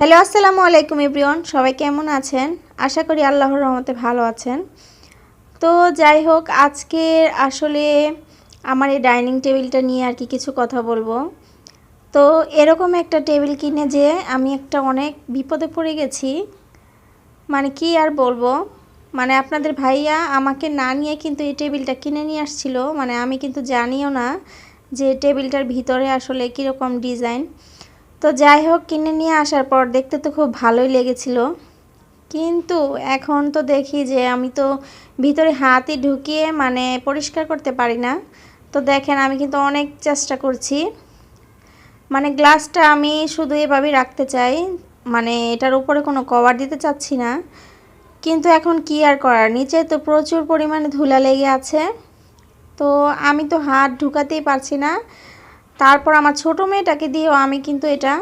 Hello, আসসালামু আলাইকুম everyone. সবাই কেমন আছেন? আশা করি আল্লাহর রহমতে ভালো আছেন। তো যাই হোক আজকে আসলে আমার এই ডাইনিং টেবিলটা নিয়ে আর কি কিছু কথা বলব। তো এরকম একটা টেবিল কিনে যে আমি একটা অনেক বিপদে পড়ে গেছি মানে কি আর বলব? মানে আপনাদের ভাইয়া আমাকে না নিয়ে কিন্তু এই টেবিলটা কিনে নিয়ে আসছিল মানে আমি কিন্তু জানিও না যে টেবিলটার ভিতরে আসলে কীরকম ডিজাইন। তো যাই হোক, কিনে নিয়ে আসার পর দেখতে তো খুব ভালোই লেগেছিল। কিন্তু এখন তো দেখি যে আমি তো ভিতরে হাতই ঢুকিয়ে মানে পরিষ্কার করতে পারি না। তো দেখেন, আমি কিন্তু অনেক চেষ্টা করছি। মানে গ্লাসটা আমি শুধু এভাবেই রাখতে চাই। মানে এটার উপরে কোনো কভার দিতে চাচ্ছি না। কিন্তু এখন কি আর করার? নিচে তো প্রচুর পরিমাণে ধুলা লেগে আছে। তো আমি তো হাত ঢুকাতেই পারছি না। তারপর আমার ছোট মেয়েটাকে দিয়েও আমি কিন্তু এটা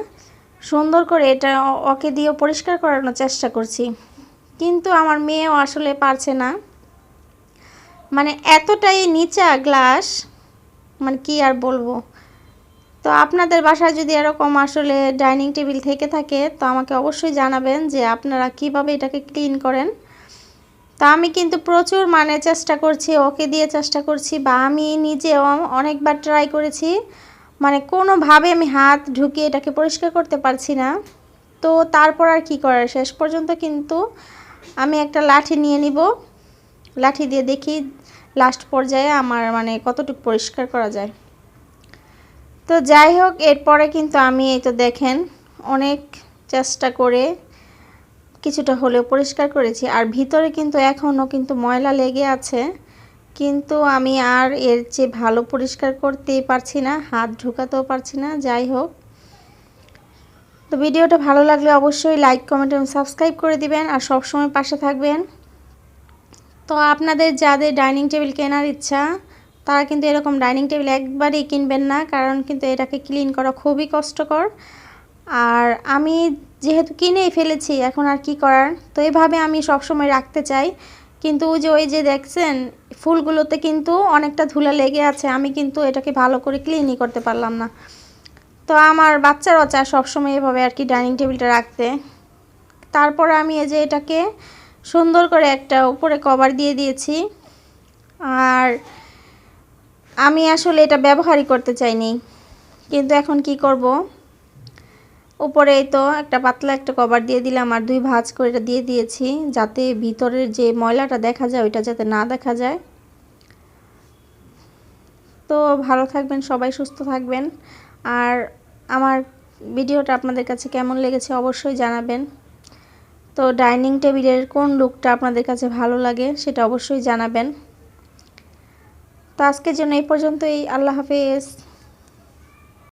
সুন্দর করে এটা ওকে দিয়েও পরিষ্কার করানোর চেষ্টা করছি। কিন্তু আমার মেয়েও আসলে পারছে না। মানে এতটাই নিচা গ্লাস মানে কি আর বলব? তো আপনাদের বাসায় যদি এরকম আসলে ডাইনিং টেবিল থেকে থাকে, তো আমাকে অবশ্যই জানাবেন যে আপনারা কীভাবে এটাকে ক্লিন করেন। তা আমি কিন্তু প্রচুর মানে চেষ্টা করছি, ওকে দিয়ে চেষ্টা করছি বা আমি নিজেও অনেকবার ট্রাই করেছি। মানে কোনোভাবে আমি হাত ঢুকিয়ে এটাকে পরিষ্কার করতে পারছি না। তো তারপর আর কি করার? শেষ পর্যন্ত কিন্তু আমি একটা লাঠি নিয়ে নিব। লাঠি দিয়ে দেখি লাস্ট পর্যায়ে আমার মানে কতটুকু পরিষ্কার করা যায়। তো যাই হোক, এরপরে কিন্তু আমি এই তো দেখেন অনেক চেষ্টা করে কিছুটা হলেও পরিষ্কার করেছি। আর ভিতরে কিন্তু এখনও কিন্তু ময়লা লেগে আছে। কিন্তু আমি আর এর চেয়ে ভালো পরিষ্কার করতেই পারছি না, হাত ঢুকাতেও পারছি না, যাই হোক। তো ভিডিওটা ভালো লাগলে অবশ্যই লাইক, কমেন্ট এবং সাবস্ক্রাইব করে দিবেন আর সবসময় পাশে থাকবেন। তো আপনাদের যাদের ডাইনিং টেবিল কেনার ইচ্ছা, তারা কিন্তু এরকম ডাইনিং টেবিল একবারই কিনবেন না, কারণ কিন্তু এটাকে ক্লিন করা খুবই কষ্টকর। আর আমি যেহেতু কিনেই ফেলেছি, এখন আর কি করার? তো এভাবে আমি সবসময় রাখতে চাই। কিন্তু ওই যে ওই যে দেখছেন, ফুলগুলোতে কিন্তু অনেকটা ধুলা লেগে আছে। আমি কিন্তু এটাকে ভালো করে ক্লিনই করতে পারলাম না। তো আমার বাচ্চারাও চায় সবসময় এভাবে আর কি ডাইনিং টেবিলটা রাখতে। তারপর আমি এই যে এটাকে সুন্দর করে একটা উপরে কভার দিয়ে দিয়েছি। আর আমি আসলে এটা ব্যবহারই করতে চাইনি। কিন্তু এখন কি করব? উপরে তো একটা পাতলা একটা কভার দিয়ে দিলাম আর দুই ভাঁজ করে এটা দিয়ে দিয়েছি যাতে ভিতরের যে ময়লাটা দেখা যায় ওইটা যাতে না দেখা যায়। তো ভালো থাকবেন, সবাই সুস্থ থাকবেন। আর আমার ভিডিওটা আপনাদের কাছে কেমন লেগেছে অবশ্যই জানাবেন। তো ডাইনিং টেবিলের কোন লুকটা আপনাদের কাছে ভালো লাগে সেটা অবশ্যই জানাবেন। তো আজকের জন্য এই পর্যন্তই, আল্লাহ হাফেজ।